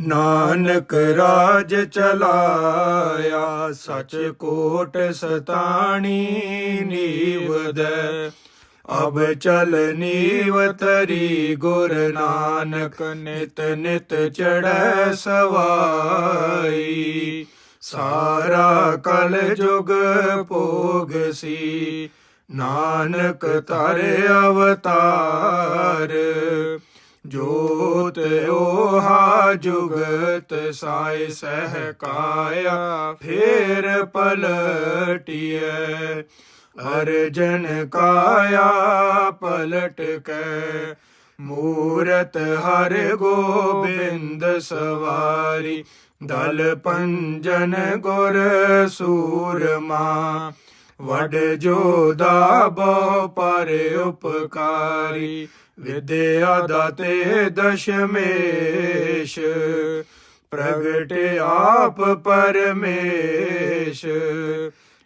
ਨਾਨਕ ਰਾਜ ਚਲਾਇਆ ਸਚ ਕੋਟ ਸਤਾਣੀ ਨੀਵਦੈ। ਅਬ ਚਲ ਨੀਵ ਤਰੀ ਗੁਰ ਨਾਨਕ, ਨਿਤ ਨਿਤ ਚੜੈ ਸਵਾਈ। ਸਾਰਾ ਕਲ ਜੁਗ ਭੋਗ ਸੀ ਨਾਨਕ ਧਰਿ ਅਵਤਾਰ। ਜੋ सोहा जुगत साय सहकाया, फेर हर जन काया पलट के, मूरत हर गोबिंद सवारी, दल पंजन गुर सूरमा। वड जो दाबो पर उपकारी विद्यादाते दशमेश, प्रगटे आप परमेश।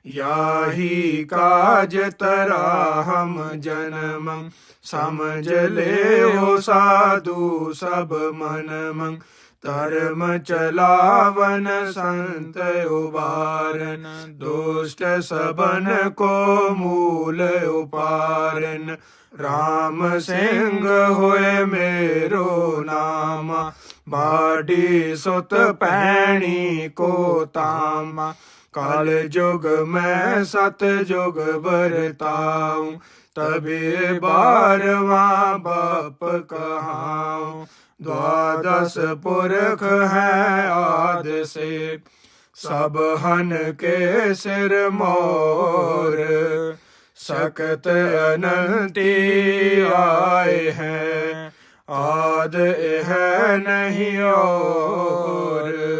याही काज तरा हम जनम, समझ ले हो साधु सब मनम। धर्म चलावन संत उबारन दुष्ट सबन को मूल उपारन। राम सिंह हुए मेरो नाम बाडी सुत पैणी को ताम। काल युग में सत युग बरताऊ, तभी बारवा बाप कहाऊं। द्वार दस पुरख है आद से। सब हन के सिर मोर। सकत अनंती आए हैं। आद है नहीं और।